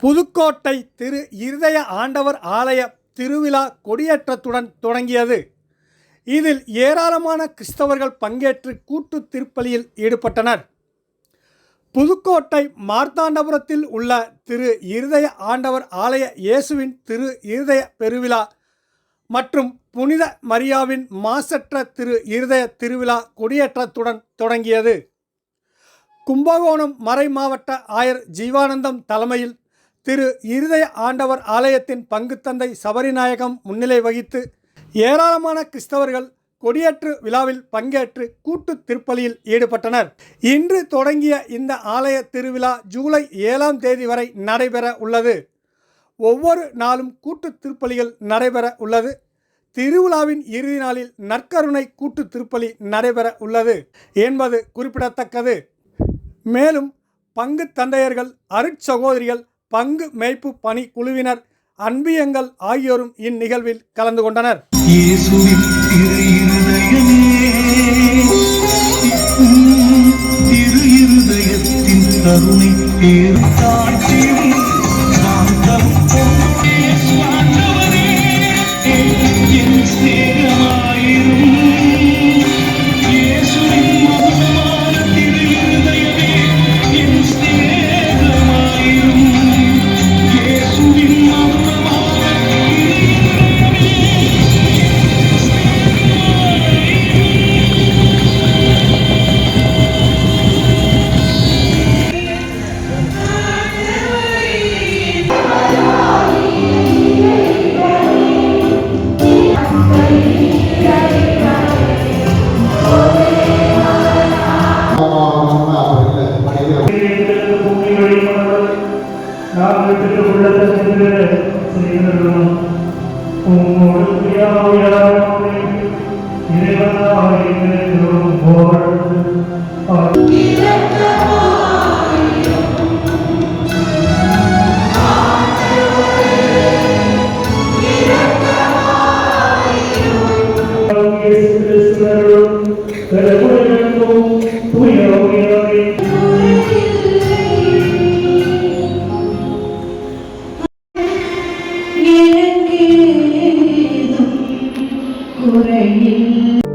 புதுக்கோட்டை திரு இருதய ஆண்டவர் ஆலய திருவிழா கொடியேற்றத்துடன் தொடங்கியது. இதில் ஏராளமான கிறிஸ்தவர்கள் பங்கேற்று கூட்டு திருப்பலியில் ஈடுபட்டனர். புதுக்கோட்டை மார்த்தாண்டபுரத்தில் உள்ள திரு இருதய ஆண்டவர் ஆலய இயேசுவின் திரு இருதய பெருவிழா மற்றும் புனித மரியாவின் மாசற்ற திரு இருதய திருவிழா கொடியேற்றத்துடன் தொடங்கியது. கும்பகோணம் மறை மாவட்ட ஆயர் ஜீவானந்தம் தலைமையில் திரு இருதய ஆண்டவர் ஆலயத்தின் பங்குத்தந்தை சபரிநாயகம் முன்னிலை வகித்து ஏராளமான கிறிஸ்தவர்கள் கொடியேற்று விழாவில் பங்கேற்று கூட்டு திருப்பலியில் ஈடுபட்டனர். இன்று தொடங்கிய இந்த ஆலய திருவிழா ஜூலை ஏழாம் தேதி வரை நடைபெற உள்ளது. ஒவ்வொரு நாளும் கூட்டு திருப்பலிகள் நடைபெற உள்ளது. திருவிழாவின் இறுதி நாளில் நற்கருணை கூட்டு திருப்பலி நடைபெற உள்ளது என்பது குறிப்பிடத்தக்கது. மேலும் பங்கு தந்தையர்கள் அருட்சகோதரிகள் பங்கு மேய்ப்பு பணி குழுவினர் அன்பியங்கள் ஆகியோரும் இந்நிகழ்வில் கலந்து கொண்டனர். இருதயத்தின் கருணை பேர் காரணத்திற்கு உள்ளத்தை சென்று செய்திருக்கிறோம் உம்மோடு பிரியாமையானே இறைவனாக இருக்கிறோம் போராட்டம் Pero കുറയില്ല